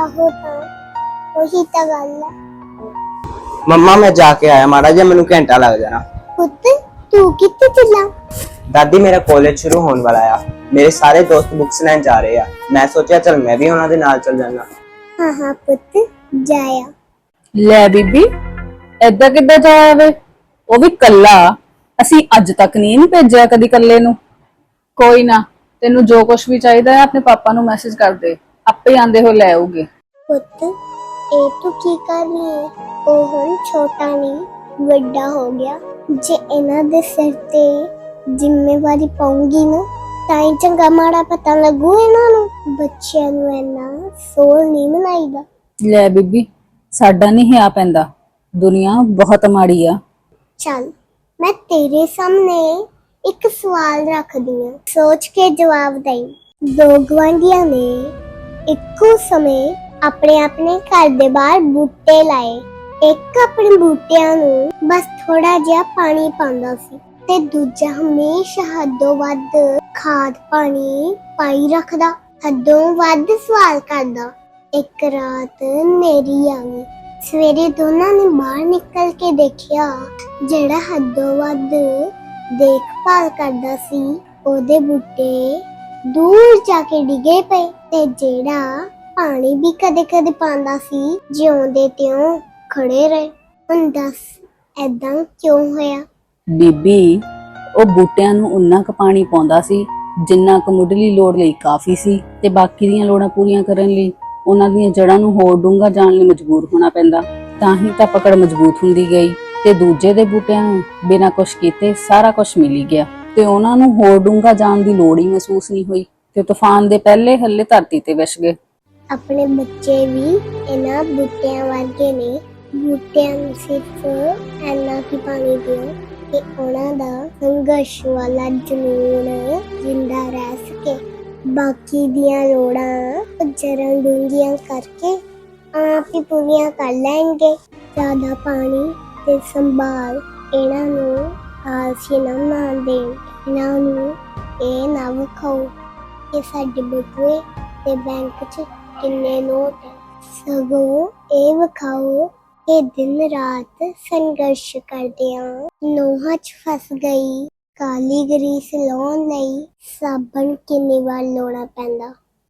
ਆਹੋ ਤਾਂ ਉਹੀ ਤਾਂ ਗੱਲ ਹੈ ਮੰਮਾ ਮੈਂ ਜਾ ਕੇ ਆਇਆ ਮਾੜਾ ਜਿਹਾ ਮੈਨੂੰ ਘੰਟਾ ਲੱਗ ਜਾਣਾ। ਪੁੱਤ ਤੂੰ ਕਿੱਥੇ ਚੱਲਾ? ਦਾਦੀ ਮੇਰਾ ਕਾਲਜ ਸ਼ੁਰੂ ਹੋਣ ਵਾਲਾ ਆ। ਮੇਰੇ ਸਾਰੇ ਦੋਸਤ ਬੁੱਕਸ ਲੈਣ ਜਾ ਰਹੇ ਆ। ਮੈਂ ਸੋਚਿਆ ਚਲ ਮੈਂ ਵੀ ਉਹਨਾਂ ਦੇ ਨਾਲ ਚੱਲ ਜਾਣਾ ਹਾਂ ਹਾਂ ਪੁੱਤ ਜਾਇਆ ਲੈ ਬੀਬੀ ਐਦਾਂ ਕਿੱਦਾਂ ਜਾਇਆ ਵੇ ਉਹ ਵੀ ਕੱਲਾ ਅਸੀਂ ਅੱਜ ਤੱਕ ਨਹੀਂ ਇਹਨੂੰ ਭੇਜਿਆ ਕਦੀ ਕੱਲੇ ਨੂੰ। ਕੋਈ ਨਾ ਤੈਨੂੰ ਜੋ ਕੁਝ ਵੀ ਚਾਹੀਦਾ ਹੈ ਆਪਣੇ ਪਾਪਾ ਨੂੰ ਮੈਸੇਜ ਕਰ ਦੇ। ਆਪੇ ਆਂਦੇ ਹੋ ਲੈ ਆਉਗੇ ਪੁੱਤ ਇਹ ਤੂੰ ਕੀ ਕਰ ਰਹੀ ਹੈ ਉਹ ਹੁਣ ਛੋਟਾ ਨਹੀਂ ਵੱਡਾ ਹੋ ਗਿਆ। ਜੇ ਇਹਨਾਂ ਦੇ ਸਿਰ ਤੇ ਜ਼ਿੰਮੇਵਾਰੀ ਪਾਉਂਗੀ ਨਾ ਤਾਂ ਹੀ ਚੰਗਾ ਮਾੜਾ ਪਤਾ ਲੱਗੂ ਇਹਨਾਂ ਨੂੰ। ਬੱਚਿਆਂ ਨੂੰ ਇੰਨਾ ਸੋਲ ਨਹੀਂ ਮਨਾਈਦਾ। ਲੈ ਬੀਬੀ ਸਾਡਾ ਨਹੀਂ ਹਿਆ ਪੈਂਦਾ। ਦੁਨੀਆ ਬਹੁਤ ਮਾੜੀ ਆ। ਚੱਲ ਮੈਂ ਤੇਰੇ ਸਾਹਮਣੇ ਇੱਕ ਸਵਾਲ ਰੱਖਦੀ ਹਾਂ ਸੋਚ ਕੇ ਜਵਾਬ ਦੇਈ। ਦੋ ਗਵਾਂਢੀਆਂ ਨੇ ਇੱਕੋ ਸਮੇਂ ਆਪਣੇ ਆਪਣੇ ਘਰ ਦੇ ਬਾਹਰ ਬੂਟੇ ਲਾਏ। ਇੱਕ ਆਪਣੇ ਬੂਟਿਆਂ ਨੂੰ ਬਸ ਥੋੜਾ ਜਿਹਾ ਪਾਣੀ ਪਾਉਂਦਾ ਸੀ ਤੇ ਦੂਜਾ ਹਮੇਸ਼ਾ ਹੱਦੋਂ ਵੱਧ ਖਾਦ ਪਾਣੀ ਪਾਈ ਰੱਖਦਾ, ਹੱਦੋਂ ਵੱਧ ਸਵਾਲ ਕਰਦਾ। ਇੱਕ ਰਾਤ ਨੇਰੀ ਆ ਗਈ ਸਵੇਰੇ ਦੋਨਾਂ ਨੇ ਬਾਹਰ ਨਿਕਲ ਕੇ ਦੇਖਿਆ ਜਿਹੜਾ ਹੱਦੋਂ ਵੱਧ ਦੇਖਭਾਲ ਕਰਦਾ ਸੀ, ਉਹਦੇ ਬੂਟੇ ਦੂਰ ਜਾ ਕੇ ਡਿੱਗੇ ਪਏ ਤੇ ਜਿਹੜਾ ਪਾਣੀ ਵੀ ਕਦੇ-ਕਦੇ ਪਾਉਂਦਾ ਸੀ, ਜਿਉਂਦੇ ਤਿਉਂ ਖੜੇ ਰਹੇ। ਹੁਣ ਦੱਸ ਐਦਾਂ ਕਿਉਂ ਹੋਇਆ? ਬੀਬੀ, ਉਹ ਬੂਟਿਆਂ ਨੂੰ ਉਨਾ ਕੁ ਪਾਣੀ ਪਾਉਂਦਾ ਸੀ, ਜਿੰਨਾ ਕੁ ਮੁੱਢਲੀ ਲੋੜ ਲਈ ਕਾਫੀ ਸੀ ਤੇ ਬਾਕੀ ਦੀਆਂ ਲੋੜਾਂ ਪੂਰੀਆਂ ਕਰਨ ਲਈ ਉਹਨਾਂ ਦੀਆਂ ਜੜ੍ਹਾਂ ਨੂੰ ਹੋਰ ਡੂੰਘਾ ਜਾਣ ਲਈ ਮਜਬੂਰ ਹੋਣਾ ਪੈਂਦਾ। ਤਾਂ ਹੀ ਤਾਂ ਪਕੜ ਮਜ਼ਬੂਤ ਹੁੰਦੀ ਗਈ ਤੇ ਦੂਜੇ ਦੇ ਬੂਟਿਆਂ ਨੂੰ ਬਿਨਾਂ ਕੁਛ ਕੀਤੇ ਸਾਰਾ ਕੁਝ ਮਿਲੀ ਗਿਆ। ਤੇ ਉਹਨਾਂ ਨੂੰ ਹੋਰ ਡੂੰਘਾ ਜਾਣ ਦੀ ਲੋੜ ਹੀ ਮਹਿਸੂਸ ਨਹੀਂ ਹੋਈ ਤੇ ਤੂਫਾਨ ਦੇ ਪਹਿਲੇ ਹੱਲੇ ਧਰਤੀ ਤੇ ਵਿਛ ਗਏ। ਆਪਣੇ ਬੱਚੇ ਵੀ ਇਹਨਾਂ ਬੂਟਿਆਂ ਵਰਗੇ ਨੇ। ਬੂਟਿਆਂ ਨੂੰ ਸਿਰਫ ਇੰਨਾ ਕੀ ਪਾਣੀ ਦਿਓ ਕਿ ਉਹਨਾਂ ਦਾ ਸੰਘਰਸ਼ ਵਾਲਾ ਜਨੂਨ ਜਿੰਦਾ ਰਹਿ ਸਕੇ। ਬਾਕੀ ਦੀਆਂ ਲੋੜਾਂ ਜਰਨ ਡੂੰਘੀਆਂ ਕਰਕੇ ਆਪ ਹੀ ਪੂਰੀਆਂ ਕਰ ਲੈਣਗੇ। ਜ਼ਿਆਦਾ ਪਾਣੀ ਤੇ ਸੰਭਾਲ ਇਹਨਾਂ ਨੂੰ ਆਲਸੀ ਨਾ ਦੇਣ ਇਹਨਾਂ ਨੂੰ ਇਹ ਨਾ ਵਿਖਾਓ ਕਿ ਸਾਡੇ ਬਟੂਏ ਤੇ ਬੈਂਕ 'ਚ ਕਿੰਨੇ ਨੋਟ ਸਗੋਂ ਇਹ ਵਿਖਾਓ ਕਿ ਦਿਨ ਰਾਤ ਸੰਘਰਸ਼ ਕਰਦੇ ਆ ਨੋਹਾਂ 'ਚ ਫਸ ਗਈ। ਕਾਲੀ ਗਰੀਸ ਲਾਉਣ ਲਈ ਸਾਬਣ ਕਿੰਨੀ ਵਾਰ ਲਾਉਣਾ ਪੈਂਦਾ?